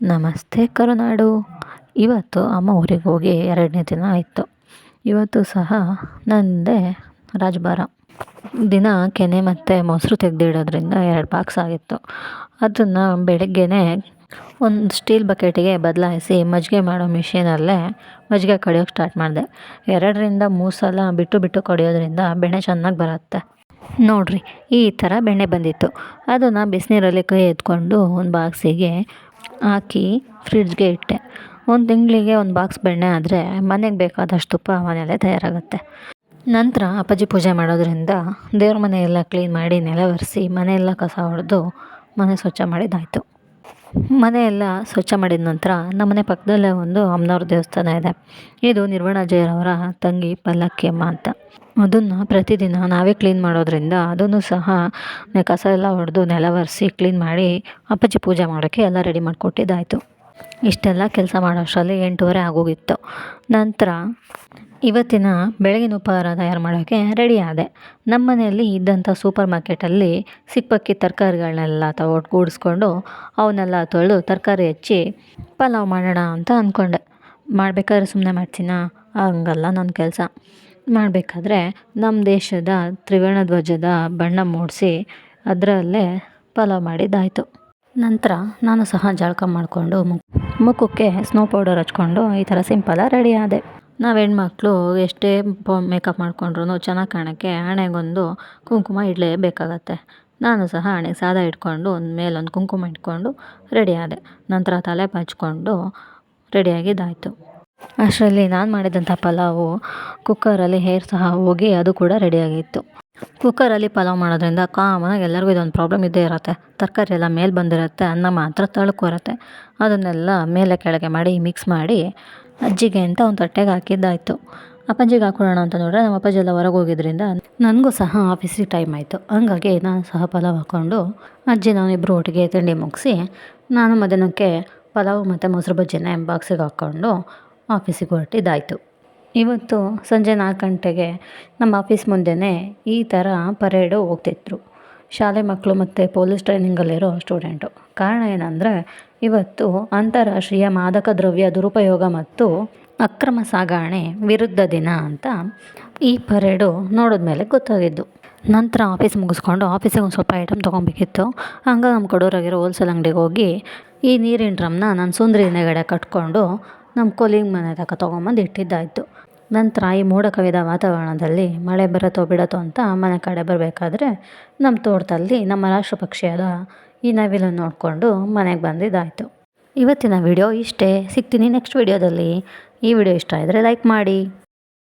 ನಮಸ್ತೆ ಕರುನಾಡು. ಇವತ್ತು ಅಮ್ಮ ಊರಿಗೆ ಹೋಗಿ ಎರಡನೇ ದಿನ ಆಯಿತು. ಇವತ್ತು ಸಹ ನನ್ನದೇ ರಾಜಭಾರ ದಿನ ಕೆನೆ ಮತ್ತು ಮೊಸರು ತೆಗೆದಿಡೋದ್ರಿಂದ ಎರಡು ಬಾಕ್ಸ್ ಆಗಿತ್ತು. ಅದನ್ನು ಬೆಳಗ್ಗೆನೇ ಒಂದು ಸ್ಟೀಲ್ ಬಕೆಟಿಗೆ ಬದಲಾಯಿಸಿ ಮಜ್ಜಿಗೆ ಮಾಡೋ ಮಿಷಿನಲ್ಲೇ ಮಜ್ಜಿಗೆ ಕಡಿಯೋಕ್ಕೆ ಸ್ಟಾರ್ಟ್ ಮಾಡಿದೆ. ಎರಡರಿಂದ ಮೂರು ಸಲ ಬಿಟ್ಟು ಬಿಟ್ಟು ಕಡಿಯೋದ್ರಿಂದ ಬೆಣ್ಣೆ ಚೆನ್ನಾಗಿ ಬರುತ್ತೆ. ನೋಡಿರಿ, ಈ ಥರ ಬೆಣ್ಣೆ ಬಂದಿತ್ತು. ಅದನ್ನು ಬಿಸಿನೀರಲ್ಲಿ ಕೈ ಎತ್ಕೊಂಡು ಒಂದು ಬಾಕ್ಸಿಗೆ ಹಾಕಿ ಫ್ರಿಡ್ಜ್ಗೆ ಇಟ್ಟೆ. ಒಂದು ತಿಂಗಳಿಗೆ ಒಂದು ಬಾಕ್ಸ್ ಬೆಣ್ಣೆ ಆದರೆ ಮನೆಗೆ ಬೇಕಾದಷ್ಟು ತುಪ್ಪ ಮನೆಯಲ್ಲೇ ತಯಾರಾಗುತ್ತೆ. ನಂತರ ಅಪ್ಪಾಜಿ ಪೂಜೆ ಮಾಡೋದ್ರಿಂದ ದೇವ್ರ ಮನೆ ಎಲ್ಲ ಕ್ಲೀನ್ ಮಾಡಿ ನೆಲ ಒರೆಸಿ ಮನೆಯೆಲ್ಲ ಕಸ ಹೊಡೆದು ಮನೆ ಸ್ವಚ್ಛ ಮಾಡಿದ್ದಾಯಿತು. ಮನೆಯೆಲ್ಲ ಸ್ವಚ್ಛ ಮಾಡಿದ ನಂತರ ನಮ್ಮನೆ ಪಕ್ಕದಲ್ಲೇ ಒಂದು ಅಮ್ಮನವ್ರ ದೇವಸ್ಥಾನ ಇದೆ. ಇದು ನಿರ್ವಣಾಜಯರವರ ತಂಗಿ ಪಲ್ಲಕ್ಕಿ ಅಮ್ಮ ಅಂತ. ಅದನ್ನು ಪ್ರತಿದಿನ ನಾವೇ ಕ್ಲೀನ್ ಮಾಡೋದ್ರಿಂದ ಅದನ್ನು ಸಹ ಕಸ ಎಲ್ಲ ಹೊಡೆದು ನೆಲ ಒರೆಸಿ ಕ್ಲೀನ್ ಮಾಡಿ ಅಪ್ಪಾಜಿ ಪೂಜೆ ಮಾಡೋಕ್ಕೆ ಎಲ್ಲ ರೆಡಿ ಮಾಡಿಕೊಟ್ಟಿದ್ದಾಯಿತು. ಇಷ್ಟೆಲ್ಲ ಕೆಲಸ ಮಾಡೋ ಅಷ್ಟರಲ್ಲಿ ಎಂಟೂವರೆ ಆಗೋಗಿತ್ತು. ನಂತರ ಇವತ್ತಿನ ಬೆಳಗಿನ ಉಪಹಾರ ತಯಾರು ಮಾಡೋಕ್ಕೆ ರೆಡಿ ಆದೆ. ನಮ್ಮ ಮನೆಯಲ್ಲಿ ಇದ್ದಂಥ ಸೂಪರ್ ಮಾರ್ಕೆಟಲ್ಲಿ ಸಿಕ್ಕಿ ತರಕಾರಿಗಳನ್ನೆಲ್ಲ ಕೂಡಿಸ್ಕೊಂಡು ಅವನ್ನೆಲ್ಲ ತೊಳೆದು ತರಕಾರಿ ಹೆಚ್ಚಿ ಪಲಾವ್ ಮಾಡೋಣ ಅಂತ ಅಂದ್ಕೊಂಡೆ ಮಾಡಬೇಕಾದ್ರೆ ಸುಮ್ಮನೆ ಮಾಡ್ತೀನ? ಹಂಗಲ್ಲ ನನ್ನ ಕೆಲಸ. ಮಾಡಬೇಕಾದ್ರೆ ನಮ್ಮ ದೇಶದ ತ್ರಿವರ್ಣ ಧ್ವಜದ ಬಣ್ಣ ಮೂಡಿಸಿ ಅದರಲ್ಲೇ ಪಲಾವ್ ಮಾಡಿದ್ದಾಯಿತು. ನಂತರ ನಾನು ಸಹ ಜಳಕ ಮಾಡಿಕೊಂಡು ಮುಖಕ್ಕೆ ಸ್ನೋ ಪೌಡರ್ ಹಚ್ಕೊಂಡು ಈ ಥರ ಸಿಂಪಲಾಗಿ ರೆಡಿ ಆದೆ. ನಾವು ಹೆಣ್ಮಕ್ಳು ಎಷ್ಟೇ ಮೇಕಪ್ ಮಾಡಿಕೊಂಡ್ರು ಚೆನ್ನಾಗಿ ಕಾಣೋಕ್ಕೆ ಹಣೆಗೊಂದು ಕುಂಕುಮ ಇಡಲೇಬೇಕಾಗತ್ತೆ. ನಾನು ಸಹ ಹಣೆಗೆ ಸಾದ ಇಟ್ಕೊಂಡು ಒಂದು ಮೇಲೊಂದು ಕುಂಕುಮ ಇಟ್ಕೊಂಡು ರೆಡಿ ಆದೆ. ನಂತರ ತಲೆ ಪಚ್ಕೊಂಡು ರೆಡಿಯಾಗಿದ್ದಾಯಿತು ಅಷ್ಟರಲ್ಲಿ ನಾನು ಮಾಡಿದಂಥ ಪಲಾವು ಕುಕ್ಕರಲ್ಲಿ ಹೇರ್ ಸಹ ಹೋಗಿ ಅದು ಕೂಡ ರೆಡಿಯಾಗಿತ್ತು ಕುಕ್ಕರಲ್ಲಿ ಪಲಾವ್ ಮಾಡೋದ್ರಿಂದ ಕಾಮನಾಗಿ ಎಲ್ಲರಿಗೂ ಇದೊಂದು ಪ್ರಾಬ್ಲಮ್ ಇದ್ದೇ ಇರುತ್ತೆ. ತರಕಾರಿ ಎಲ್ಲ ಮೇಲೆ ಬಂದಿರುತ್ತೆ, ಅನ್ನ ಮಾತ್ರ ತಳಕ್ಕೆ ಅದನ್ನೆಲ್ಲ ಮೇಲೆ ಕೆಳಗೆ ಮಾಡಿ ಮಿಕ್ಸ್ ಮಾಡಿ ಅಜ್ಜಿಗೆ ಅಂತ ಒಂದು ತಟ್ಟೆಗೆ ಹಾಕಿದ್ದಾಯಿತು. ಅಪ್ಪಾಜಿಗೆ ಹಾಕೊಳ್ಳೋಣ ಅಂತ ನೋಡಿದ್ರೆ ನಮ್ಮ ಅಪ್ಪಾಜಿ ಎಲ್ಲ ಹೊರಗೆ ಹೋಗಿದ್ದರಿಂದ ನನಗೂ ಸಹ ಆಫೀಸಿಗೆ ಟೈಮ್ ಆಯಿತು. ಹಂಗಾಗಿ ನಾನು ಸಹ ಪಲಾವ್ ಹಾಕ್ಕೊಂಡು ಅಜ್ಜಿ ನಾನಿಬ್ಬರು ಒಟ್ಟಿಗೆ ತಿಂಡಿ ಮುಗಿಸಿ ನಾನು ಮಧ್ಯಾಹ್ನಕ್ಕೆ ಪಲಾವ್ ಮತ್ತು ಮೊಸರು ಬಜ್ಜಿನ ಬಾಕ್ಸಿಗೆ ಹಾಕ್ಕೊಂಡು ಆಫೀಸಿಗೆ ಹೊರಟಿದ್ದಾಯಿತು. ಇವತ್ತು ಸಂಜೆ ನಾಲ್ಕು ಗಂಟೆಗೆ ನಮ್ಮ ಆಫೀಸ್ ಮುಂದೆಯೇ ಈ ಥರ ಪರೇಡು ಹೋಗ್ತಿದ್ರು. ಶಾಲೆ ಮಕ್ಕಳು ಮತ್ತು ಪೊಲೀಸ್ ಟ್ರೈನಿಂಗಲ್ಲಿರೋ ಸ್ಟೂಡೆಂಟು. ಕಾರಣ ಏನಂದರೆ, ಇವತ್ತು ಅಂತಾರಾಷ್ಟ್ರೀಯ ಮಾದಕ ದ್ರವ್ಯ ದುರುಪಯೋಗ ಮತ್ತು ಅಕ್ರಮ ಸಾಗಾಣೆ ವಿರುದ್ಧ ದಿನ ಅಂತ ಈ ಪರೇಡು ನೋಡಿದ ಮೇಲೆ ಗೊತ್ತಾಗಿದ್ದು. ನಂತರ ಆಫೀಸ್ ಮುಗಿಸ್ಕೊಂಡು ಆಫೀಸಿಗೆ ಒಂದು ಸ್ವಲ್ಪ ಐಟಮ್ ತೊಗೊಬೇಕಿತ್ತು. ಹಂಗೆ ನಮ್ಮ ಕಡೂರಾಗಿರೋ ಹೋಲ್ಸೇಲ್ ಅಂಗಡಿಗೆ ಹೋಗಿ ಈ ನೀರಿನ ಡ್ರಮ್ನ ನಾನು ಸುಂದ್ರಿ ನೆಗಡೆ ಕಟ್ಕೊಂಡು ನಮ್ಮ ಕೊಲಿಂಗ್ ಮನೆ ತಗೊಂಬಂದು ತೊಗೊಂಬಂದು ಇಟ್ಟಿದ್ದಾಯಿತು. ನಂತರ ಈ ಮೋಡ ಕವಿದ ವಾತಾವರಣದಲ್ಲಿ ಮಳೆ ಬರತ್ತೋ ಬಿಡತ್ತೋ ಅಂತ ಮನೆ ಕಡೆ ಬರಬೇಕಾದ್ರೆ ನಮ್ಮ ತೋಟದಲ್ಲಿ ನಮ್ಮ ರಾಷ್ಟ್ರ ಪಕ್ಷಿಯಾದ ಈ ನವಿಲನ್ನು ನೋಡಿಕೊಂಡು ಮನೆಗೆ ಬಂದಿದ್ದಾಯಿತು. ಇವತ್ತಿನ ವಿಡಿಯೋ ಇಷ್ಟೇ. ಸಿಗ್ತೀನಿ ನೆಕ್ಸ್ಟ್ ವಿಡಿಯೋದಲ್ಲಿ. ಈ ವಿಡಿಯೋ ಇಷ್ಟ ಆದರೆ ಲೈಕ್ ಮಾಡಿ.